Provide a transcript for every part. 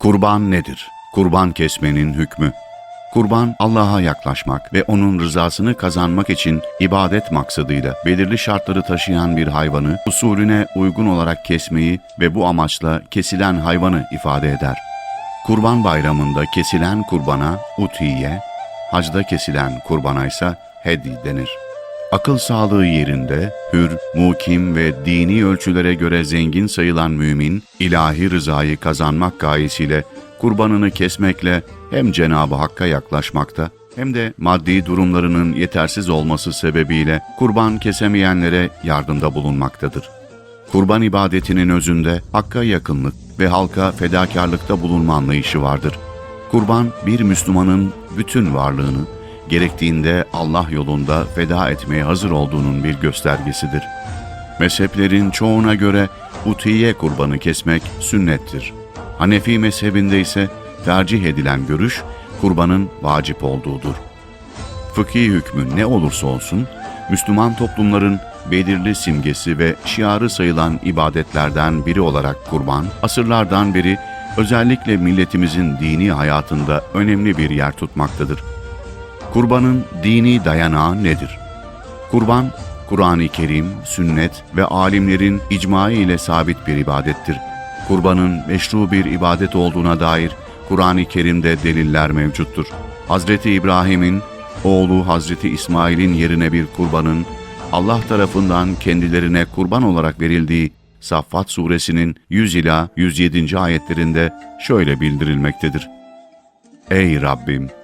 Kurban nedir? Kurban kesmenin hükmü. Kurban Allah'a yaklaşmak ve onun rızasını kazanmak için ibadet maksadıyla belirli şartları taşıyan bir hayvanı usulüne uygun olarak kesmeyi ve bu amaçla kesilen hayvanı ifade eder. Kurban bayramında kesilen kurbana utiye, hacda kesilen kurbana ise hedi denir. Akıl sağlığı yerinde, hür, mukim ve dini ölçülere göre zengin sayılan mümin, ilahi rızayı kazanmak gayesiyle kurbanını kesmekle hem Cenab-ı Hakk'a yaklaşmakta hem de maddi durumlarının yetersiz olması sebebiyle kurban kesemeyenlere yardımda bulunmaktadır. Kurban ibadetinin özünde Hakk'a yakınlık ve halka fedakarlıkta bulunma anlayışı vardır. Kurban bir Müslümanın bütün varlığını, gerektiğinde Allah yolunda feda etmeye hazır olduğunun bir göstergesidir. Mezheplerin çoğuna göre utiye kurbanı kesmek sünnettir. Hanefi mezhebinde ise tercih edilen görüş kurbanın vacip olduğudur. Fıkhi hükmü ne olursa olsun, Müslüman toplumların belirli simgesi ve şiarı sayılan ibadetlerden biri olarak kurban, asırlardan beri özellikle milletimizin dini hayatında önemli bir yer tutmaktadır. Kurbanın dini dayanağı nedir? Kurban, Kur'an-ı Kerim, sünnet ve alimlerin icma ile sabit bir ibadettir. Kurbanın meşru bir ibadet olduğuna dair Kur'an-ı Kerim'de deliller mevcuttur. Hazreti İbrahim'in oğlu Hazreti İsmail'in yerine bir kurbanın Allah tarafından kendilerine kurban olarak verildiği Saffat suresinin 100 ila 107. ayetlerinde şöyle bildirilmektedir. Ey Rabbim!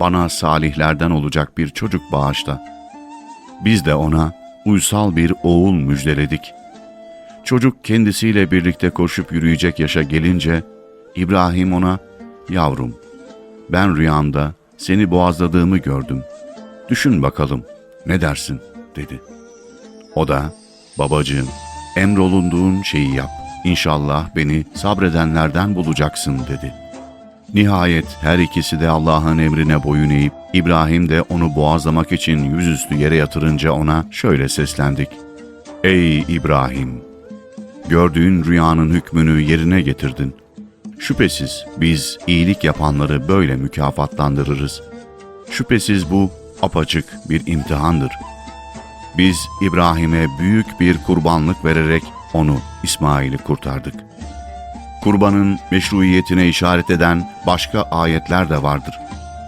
Bana salihlerden olacak bir çocuk bağışla. Biz de ona uysal bir oğul müjdeledik. Çocuk kendisiyle birlikte koşup yürüyecek yaşa gelince İbrahim ona Yavrum, ben rüyamda seni boğazladığımı gördüm. Düşün bakalım, ne dersin?" dedi. O da, babacığım, emrolunduğun şeyi yap. İnşallah beni sabredenlerden bulacaksın dedi. Nihayet her ikisi de Allah'ın emrine boyun eğip, İbrahim de onu boğazlamak için yüzüstü yere yatırınca ona şöyle seslendik. Ey İbrahim! Gördüğün rüyanın hükmünü yerine getirdin. Şüphesiz biz iyilik yapanları böyle mükafatlandırırız. Şüphesiz bu apaçık bir imtihandır. Biz İbrahim'e büyük bir kurbanlık vererek onu İsmail'i kurtardık. Kurbanın meşruiyetine işaret eden başka ayetler de vardır.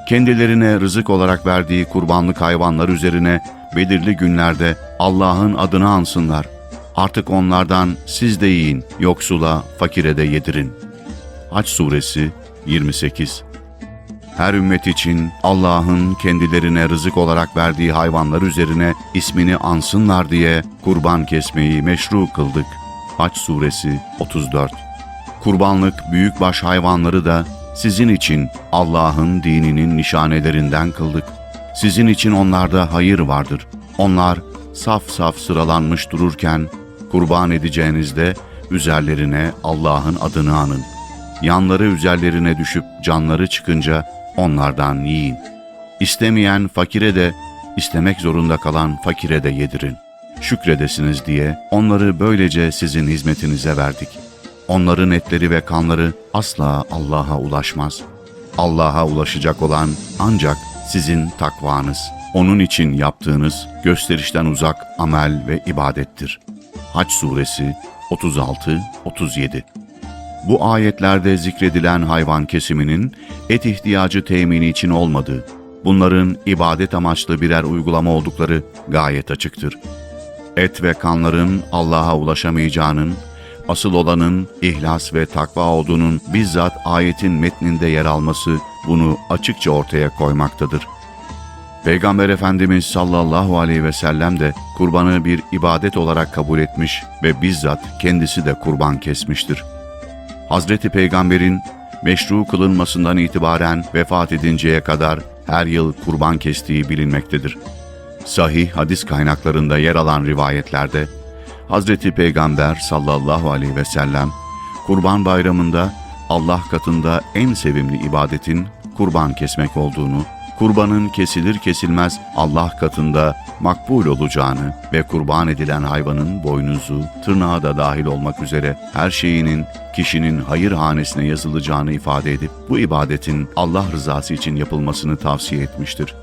Kendilerine rızık olarak verdiği kurbanlık hayvanlar üzerine belirli günlerde Allah'ın adını ansınlar. Artık onlardan siz de yiyin, yoksula, fakire de yedirin. Haç Suresi 28 Her ümmet için Allah'ın kendilerine rızık olarak verdiği hayvanlar üzerine ismini ansınlar diye kurban kesmeyi meşru kıldık. Haç Suresi 34 Kurbanlık büyükbaş hayvanları da sizin için Allah'ın dininin nişanelerinden kıldık. Sizin için onlarda hayır vardır. Onlar saf saf sıralanmış dururken kurban edeceğinizde üzerlerine Allah'ın adını anın. Yanları üzerlerine düşüp canları çıkınca onlardan yiyin. İstemeyen fakire de, istemek zorunda kalan fakire de yedirin. Şükredesiniz diye onları böylece sizin hizmetinize verdik. Onların etleri ve kanları asla Allah'a ulaşmaz. Allah'a ulaşacak olan ancak sizin takvanız. Onun için yaptığınız gösterişten uzak amel ve ibadettir. Haç Suresi 36-37 Bu ayetlerde zikredilen hayvan kesiminin et ihtiyacı temini için olmadığı, bunların ibadet amaçlı birer uygulama oldukları gayet açıktır. Et ve kanların Allah'a ulaşamayacağının, asıl olanın ihlas ve takva olduğunun bizzat ayetin metninde yer alması bunu açıkça ortaya koymaktadır. Peygamber Efendimiz sallallahu aleyhi ve sellem de kurbanı bir ibadet olarak kabul etmiş ve bizzat kendisi de kurban kesmiştir. Hazreti Peygamber'in meşru kılınmasından itibaren vefat edinceye kadar her yıl kurban kestiği bilinmektedir. Sahih hadis kaynaklarında yer alan rivayetlerde Hazreti Peygamber sallallahu aleyhi ve sellem Kurban Bayramı'nda Allah katında en sevimli ibadetin kurban kesmek olduğunu kurbanın kesilir kesilmez Allah katında makbul olacağını ve kurban edilen hayvanın boynuzu, tırnağı da dahil olmak üzere her şeyinin kişinin hayır hanesine yazılacağını ifade edip bu ibadetin Allah rızası için yapılmasını tavsiye etmiştir.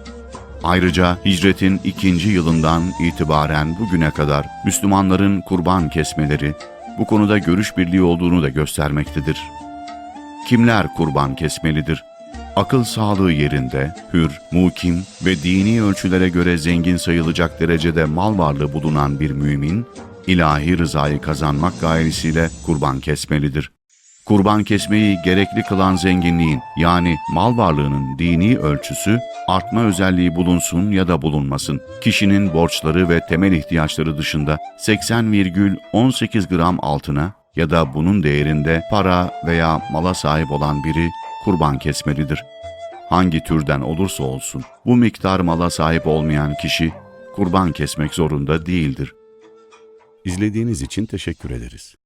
Ayrıca hicretin ikinci yılından itibaren bugüne kadar Müslümanların kurban kesmeleri bu konuda görüş birliği olduğunu da göstermektedir. Kimler kurban kesmelidir? Akıl sağlığı yerinde, hür, mukim ve dini ölçülere göre zengin sayılacak derecede mal varlığı bulunan bir mümin, ilahi rızayı kazanmak gayesiyle kurban kesmelidir. Kurban kesmeyi gerekli kılan zenginliğin yani mal varlığının dini ölçüsü artma özelliği bulunsun ya da bulunmasın. Kişinin borçları ve temel ihtiyaçları dışında 80,18 gram altına ya da bunun değerinde para veya mala sahip olan biri kurban kesmelidir. Hangi türden olursa olsun bu miktar mala sahip olmayan kişi kurban kesmek zorunda değildir. İzlediğiniz için teşekkür ederiz.